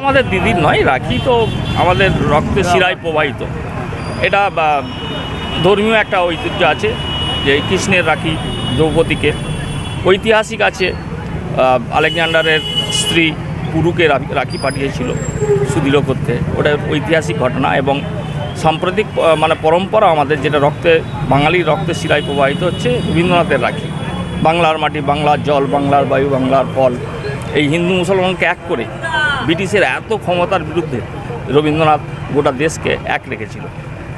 আমাদের দিদির নয়, রাখি তো আমাদের রক্তে শিরায় প্রবাহিত। এটা ধর্মীয় একটা ঐতিহ্য আছে যে কৃষ্ণের রাখি দ্রৌপদীকে। ঐতিহাসিক আছে আলেকজান্ডারের স্ত্রী পুরুকে রাখি পাঠিয়েছিল সুদৃঢ় করতে। ওটা ঐতিহাসিক ঘটনা এবং সাম্প্রতিক মানে পরম্পরা আমাদের যেটা রক্তে, বাঙালির রক্তে শিলায় প্রবাহিত হচ্ছে রবীন্দ্রনাথের রাখি। বাংলার মাটি, বাংলার জল, বাংলার বায়ু, বাংলার ফল। এই হিন্দু মুসলমানকে এক করে ব্রিটিশের এত ক্ষমতার বিরুদ্ধে রবীন্দ্রনাথ গোটা দেশকে এক রেখেছিল।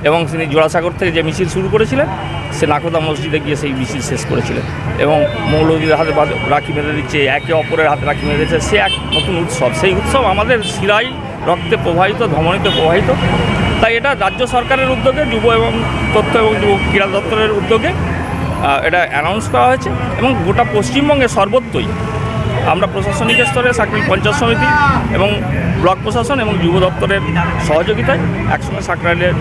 এবং তিনি জোড়াসাগর থেকে যে মিছিল শুরু করেছিলেন, সে নাকোদা মসজিদে গিয়ে সেই মিছিল শেষ করেছিলেন। এবং মৌলবীদের হাতে রাখি বেঁধে দিচ্ছে, একে অপরের হাতে রাখি বেঁধে দিচ্ছে, সে এক নতুন উৎসব। সেই উৎসব আমাদের শিরাই রক্তে প্রবাহিত, ধমনীতে প্রবাহিত। তাই এটা রাজ্য সরকারের উদ্যোগে, যুব এবং তথ্য এবং যুব ক্রীড়া দপ্তরের উদ্যোগে এটা অ্যানাউন্স করা হয়েছে এবং গোটা পশ্চিমবঙ্গে সর্বত্রই আমরা প্রশাসনিক স্তরে সাকরিল পঞ্চায়েত সমিতি এবং ব্লক প্রশাসন এবং যুব দপ্তরের সহযোগিতায় একসঙ্গে সাকরাইলের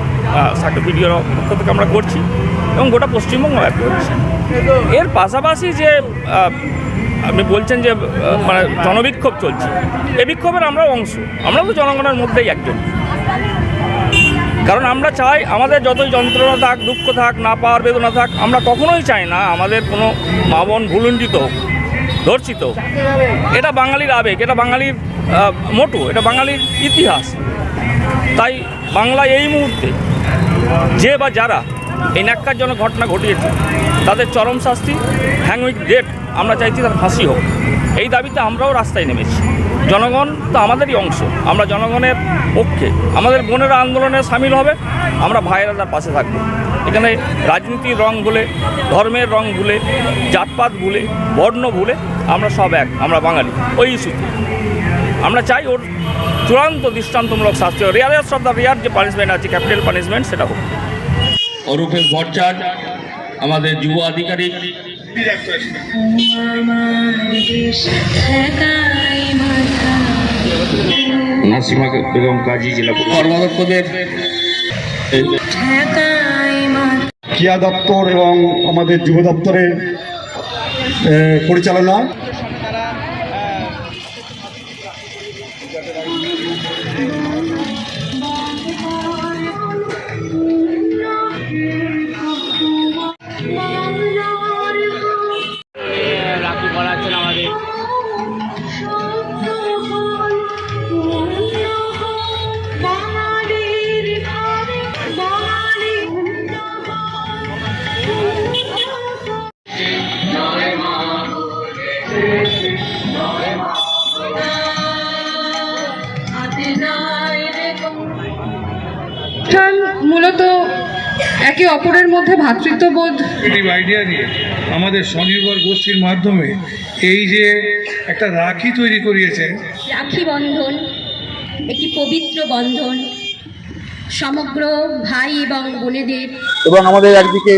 সাকরি ভিডিওর পক্ষ থেকে আমরা করছি এবং গোটা পশ্চিমবঙ্গ ব্যাপী হচ্ছে। এর পাশাপাশি যে আপনি বলছেন যে মানে জনবিক্ষোভ চলছে। এই বিক্ষোভের আমরাও অংশ। আমরা তো জনগণের মধ্যেই একজন। কারণ আমরা চাই আমাদের যতই যন্ত্রণা থাক, দুঃখ থাক, না পাওয়ার বেদনা থাক, আমরা কখনোই চাই না আমাদের কোনো মা বোন ভুলুণ্ঠিত হোক, ধর্ষিত। এটা বাঙালির আবেগ, এটা বাঙালির মোটু, এটা বাঙালির ইতিহাস। তাই বাংলা এই মুহূর্তে যে বা যারা এই ন্যাক্কারজনক ঘটনা ঘটিয়েছে, তাদের চরম শাস্তি হ্যাং উইথ ডেট আমরা চাইছি তার ফাঁসি হোক। এই দাবিতে আমরাও রাস্তায় নেমেছি। জনগণ তো আমাদেরই অংশ। আমরা জনগণের পক্ষে, আমাদের বোনেরা আন্দোলনে সামিল হবে, আমরা ভাইয়েরা তার পাশে থাকব। এখানে রাজনীতির রং ভুলে, ধর্মের রং ভুলে, জাতপাত ভুলে, বর্ণ ভুলে আমরা সব এক, আমরা বাঙালি। ওই ইস্যুতে আমরা চাই ওর চূড়ান্ত দৃষ্টান্তমূলক শাস্তি রেয়ারেস্ট অফ দ্য রেয়ার যে পানিশমেন্ট আছে ক্যাপিটাল পানিশমেন্ট সেটা হোক। অরূপেশ ভট্টাচার্য আমাদের যুব আধিকারিক নাসিমা বেগম কাজী জেলা কর্মাধ্যক্ষদের ক্রিয়া দপ্তর এবং আমাদের যুব দপ্তরের পরিচালনা। মূলত একে অপরের মধ্যে ভ্রাতৃত্ববোধ আইডিয়া নিয়ে আমাদের স্বনির্ভর গোষ্ঠীর মাধ্যমে এই যে একটা রাখি তৈরি করিয়েছে রাখি বন্ধন একটি পবিত্র বন্ধন সমগ্র ভাই এবং বোনেদের। এবং আমাদের একদিকে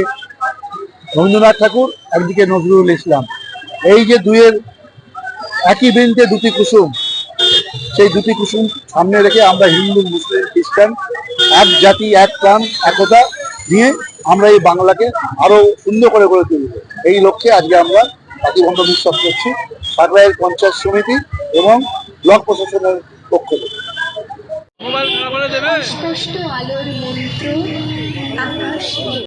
রবীন্দ্রনাথ ঠাকুর একদিকে নজরুল ইসলাম। এই যে দুয়ের একই বৃন্তে দুটি কুসুম সেই দুটি কুসুম সামনে রেখে আমরা হিন্দু মুসলিম খ্রিস্টান এক জাতি এক প্রাণ একতা নিয়ে আমরা এই বাংলাকে আরও সুন্দর করে গড়ে তুলব। এই লক্ষ্যে আজকে আমরা রাখি বন্ধন উৎসব করছি সাগরাইয়ের পঞ্চায়েত সমিতি এবং ব্লক প্রশাসনের পক্ষ থেকে। স্পষ্ট আলোর মন্ত্র আকাশ